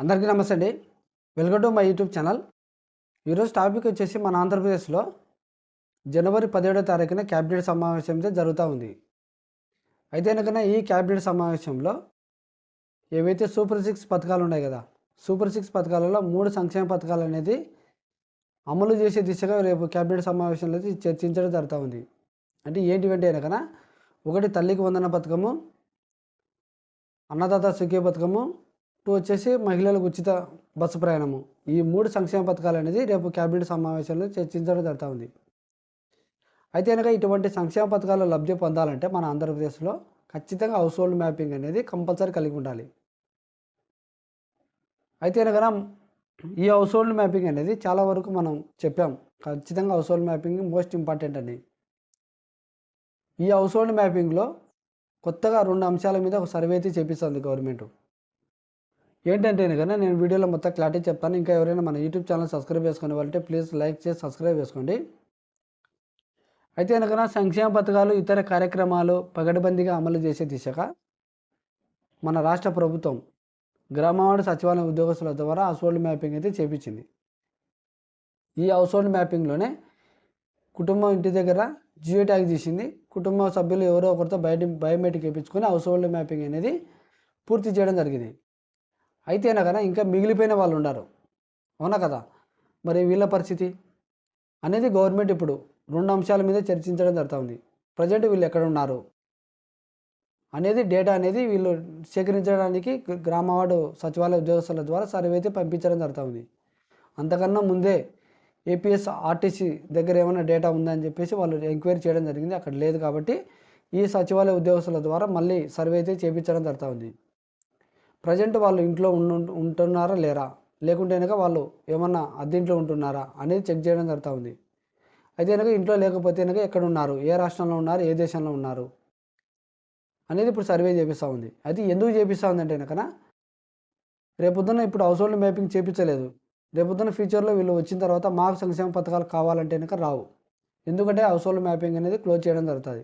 అందరికీ నమస్తే అండి. Welcome to my YouTube channel. ఈరోజు టాపిక్ వచ్చేసి మన ఆంధ్రప్రదేశ్లో జనవరి పదిహేడో తారీఖున క్యాబినెట్ సమావేశం అయితే జరుగుతూ ఉంది. అయితే కనుక ఈ క్యాబినెట్ సమావేశంలో ఏవైతే సూపర్ సిక్స్ పథకాలు ఉన్నాయి కదా సూపర్ సిక్స్ పథకాలలో మూడు సంక్షేమ పథకాలు అనేది అమలు చేసే దిశగా రేపు క్యాబినెట్ సమావేశంలో అయితే చర్చించడం జరుగుతూ ఉంది. అంటే ఏంటివంటే కనుక ఒకటి తల్లికి వందన పథకము అన్నదాత సుఖీ పథకము టూ వచ్చేసి మహిళలకు ఉచిత బస్సు ప్రయాణము. ఈ మూడు సంక్షేమ పథకాలు అనేది రేపు క్యాబినెట్ సమావేశంలో చర్చించడం జరుగుతూ ఉంది. అయితే కనుక ఇటువంటి సంక్షేమ పథకాలు లబ్ధి పొందాలంటే మన ఆంధ్రప్రదేశ్లో ఖచ్చితంగా హౌస్ హోల్డ్ మ్యాపింగ్ అనేది కంపల్సరీ కలిగి ఉండాలి. అయితే కనుక ఈ హౌస్ హోల్డ్ మ్యాపింగ్ అనేది చాలా వరకు మనం చెప్పాం. ఖచ్చితంగా household mapping most important అని. ఈ హౌస్ హోల్డ్ మ్యాపింగ్లో కొత్తగా రెండు అంశాల మీద ఒక సర్వే అయితే చేపిస్తుంది గవర్నమెంట్. ఏంటంటే కన్నా నేను వీడియోలో మొత్తం క్లారిటీ చెప్తాను. ఇంకా ఎవరైనా మన యూట్యూబ్ ఛానల్ సబ్స్క్రైబ్ చేసుకునే వాళ్ళంటే ప్లీజ్ లైక్ చేసి సబ్స్క్రైబ్ చేసుకోండి. అయితే కనుక సంక్షేమ పథకాలు ఇతర కార్యక్రమాలు పగడబందీగా అమలు చేసే దిశగా మన రాష్ట్ర ప్రభుత్వం గ్రామవాడ సచివాలయం ఉద్యోగస్తుల ద్వారా హౌస్ హోల్డ్ మ్యాపింగ్ అయితే చేపించింది. ఈ హౌస్ హోల్డ్ మ్యాపింగ్లోనే కుటుంబం ఇంటి దగ్గర జియో ట్యాగ్ తీసింది. కుటుంబ సభ్యులు ఎవరో ఒకరితో బయట బయోమెట్రిక్ వేయించుకొని హౌస్ హోల్డ్ మ్యాపింగ్ అనేది పూర్తి చేయడం జరిగింది. అయితేనా కదా ఇంకా మిగిలిపోయిన వాళ్ళు ఉన్నారు. అవునా కదా? మరి వీళ్ళ పరిస్థితి? అనేది గవర్నమెంట్ ఇప్పుడు రెండు అంశాల మీద చర్చించడం జరుగుతుంది. ప్రజెంట్ వీళ్ళు ఎక్కడ ఉన్నారు? అనేది డేటా అనేది వీళ్ళు సేకరించడానికి గ్రామవాడు సచివాలయ ఉద్యోగస్తుల ద్వారా సర్వే అయితే పంపించడం జరుగుతుంది. అంతకన్నా ముందే ఏపీఎస్ ఆర్టీసీ దగ్గర ఏమైనా డేటా ఉందని చెప్పేసి వాళ్ళు ఎంక్వైరీ చేయడం జరిగింది. అక్కడ లేదు కాబట్టి ఈ సచివాలయ ఉద్యోగస్తుల ద్వారా మళ్ళీ సర్వే అయితే చేయించడం జరుగుతుంది. ప్రజెంట్ వాళ్ళు ఇంట్లో ఉండు ఉంటున్నారా లేరా? లేకుంటే కనుక వాళ్ళు ఏమన్నా అద్దెంట్లో ఉంటున్నారా అనేది చెక్ చేయడం జరుగుతూ ఉంది. అయితే కనుక ఇంట్లో లేకపోతే కనుక ఎక్కడ ఉన్నారు? ఏ రాష్ట్రంలో ఉన్నారు? ఏ దేశంలో ఉన్నారు? అనేది ఇప్పుడు సర్వే చేపిస్తూ ఉంది. అయితే ఎందుకు చేపిస్తూ ఉందంటే కనుక రేపొద్దున ఇప్పుడు హౌస్ హోల్డ్ మ్యాపింగ్ చేపించలేదు. రేపొద్దున ఫ్యూచర్లో వీళ్ళు వచ్చిన తర్వాత మాకు సంక్షేమ పథకాలు కావాలంటే కనుక రావు. ఎందుకంటే హౌస్ హోల్డ్ మ్యాపింగ్ అనేది క్లోజ్ చేయడం జరుగుతుంది.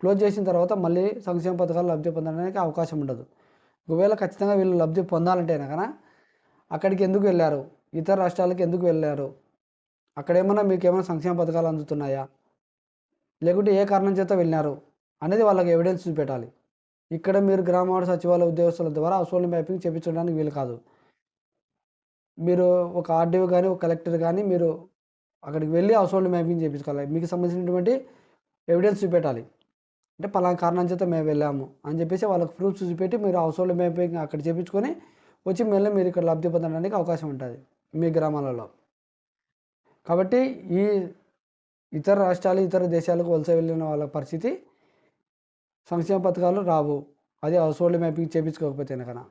క్లోజ్ చేసిన తర్వాత మళ్ళీ సంక్షేమ పథకాలు లబ్ధి పొందడానికి అవకాశం ఉండదు. ఒకవేళ ఖచ్చితంగా వీళ్ళు లబ్ధి పొందాలంటే కనుక అక్కడికి ఎందుకు వెళ్ళారు? ఇతర రాష్ట్రాలకు ఎందుకు వెళ్ళారు? అక్కడ ఏమైనా మీకు ఏమైనా సంక్షేమ పథకాలు అందుతున్నాయా? లేకుంటే ఏ కారణం చేత వెళ్ళినారు? అనేది వాళ్ళకి ఎవిడెన్స్ చూపెట్టాలి. ఇక్కడ మీరు గ్రామవాడ సచివాలయ ఉద్యోగస్తుల ద్వారా అసోల్ని మ్యాపింగ్ చేయించడానికి వీలు కాదు. మీరు ఒక ఆర్డీఓ కానీ ఒక కలెక్టర్ కానీ మీరు అక్కడికి వెళ్ళి అసోల్ని మ్యాపింగ్ చేయించుకోవాలి మీకు సంబంధించినటువంటి ఎవిడెన్స్ చూపెట్టాలి. అంటే పలానా కారణం చేత మేము వెళ్ళాము అని చెప్పేసి వాళ్ళకి ప్రూఫ్స్ చూసిపెట్టి మీరు హౌస్ హోల్డ్ మ్యాపింగ్ అక్కడ చేయించుకొని వచ్చి మళ్ళీ మీరు ఇక్కడ లబ్ధి పొందడానికి అవకాశం ఉంటుంది మీ గ్రామాలలో. కాబట్టి ఈ ఇతర రాష్ట్రాలు ఇతర దేశాలకు వలస వెళ్ళిన వాళ్ళ పరిస్థితి సంక్షేమ పథకాలు రావు. అదే హౌస్ హోల్డ్ మ్యాపింగ్ చేయించుకోకపోతే కనుక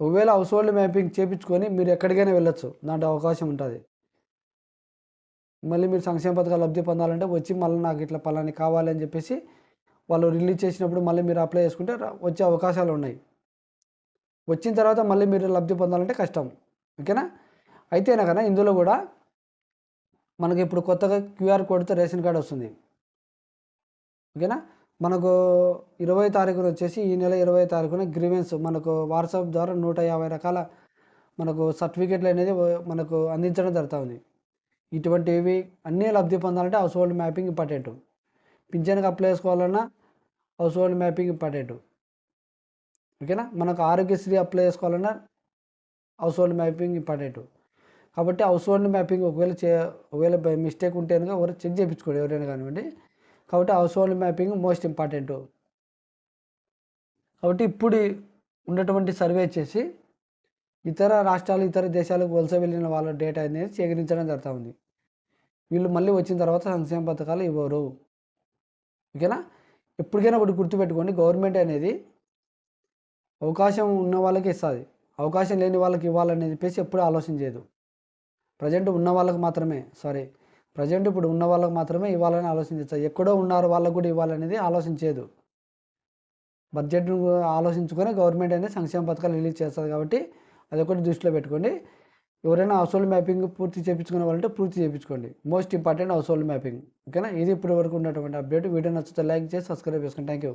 ఒకవేళ హౌస్ హోల్డ్ మ్యాపింగ్ చేయించుకొని మీరు ఎక్కడికైనా వెళ్ళొచ్చు దాంట్లో అవకాశం ఉంటుంది. మళ్ళీ మీరు సంక్షేమ పథకాలు లబ్ధి పొందాలంటే వచ్చి మళ్ళీ నాకు ఇట్లా పలాని కావాలి అని చెప్పేసి వాళ్ళు రిలీజ్ చేసినప్పుడు మళ్ళీ మీరు అప్లై చేసుకుంటే వచ్చే అవకాశాలు ఉన్నాయి. వచ్చిన తర్వాత మళ్ళీ మీరు లబ్ధి పొందాలంటే కష్టం. ఓకేనా? అయితేనా కదా ఇందులో కూడా మనకి ఇప్పుడు కొత్తగా క్యూఆర్ కోడ్తో రేషన్ కార్డు వస్తుంది. ఓకేనా? మనకు ఇరవై తారీఖున వచ్చేసి ఈ నెల ఇరవై తారీఖున గ్రీవెన్స్ మనకు వాట్సాప్ ద్వారా నూట యాభై రకాల మనకు సర్టిఫికెట్లు అనేది మనకు అందించడం జరుగుతుంది ఇటువంటివి అన్నీ లబ్ధి పొందాలంటే హౌస్ హోల్డ్ మ్యాపింగ్ ఇంపార్టెంట్ పింఛన్కి అప్లై చేసుకోవాలన్నా హౌస్ హోల్డ్ మ్యాపింగ్ ఇంపార్టెంట్ ఓకేనా మనకు ఆరోగ్యశ్రీ అప్లై చేసుకోవాలన్నా హౌస్ హోల్డ్ మ్యాపింగ్ ఇంపార్టెంట్ కాబట్టి హౌస్ హోల్డ్ మ్యాపింగ్ ఒకవేళ చే ఒకవేళ బై మిస్టేక్ ఉంటే కనుక ఎవరు చెక్ చేయించుకోండి ఎవరైనా కానివ్వండి. కాబట్టి household mapping most important కాబట్టి ఇప్పుడు ఉన్నటువంటి సర్వే చేసి ఇతర రాష్ట్రాలు ఇతర దేశాలకు వలస వెళ్ళిన వాళ్ళ డేటా అనేది సేకరించడం జరుగుతూ ఉంది. వీళ్ళు మళ్ళీ వచ్చిన తర్వాత సంక్షేమ పథకాలు ఇవ్వరు. ఓకేనా? ఎప్పటికైనా ఒకటి గుర్తుపెట్టుకోండి గవర్నమెంట్ అనేది అవకాశం ఉన్న వాళ్ళకి ఇస్తుంది. అవకాశం లేని వాళ్ళకి ఇవ్వాలని చెప్పేసి ఎప్పుడు ఆలోచన చేయదు. ప్రజెంట్ ఉన్న వాళ్ళకి మాత్రమే సారీ ప్రజెంట్ ఇప్పుడు ఉన్న వాళ్ళకి మాత్రమే ఇవ్వాలని ఆలోచించారు ఎక్కడో ఉన్నారు వాళ్ళకు కూడా ఇవ్వాలనేది ఆలోచించేదు బడ్జెట్ను ఆలోచించుకొని గవర్నమెంట్ అనేది సంక్షేమ పథకాలు రిలీజ్ చేస్తుంది కాబట్టి అది ఒకటి దృష్టిలో పెట్టుకోండి. ఎవరైనా హౌస్ హోల్డ్ మ్యాపింగ్ పూర్తి చేయించుకునే వాళ్ళంటే పూర్తి చేయించుకోండి. Most important household mapping ఓకేనా ఇది ఇప్పటి వరకు ఉన్నటువంటి అప్డేట్ వీడియో నచ్చితే లైక్ చేసి సబ్స్క్రైబ్ చేసుకోండి థ్యాంక్ యూ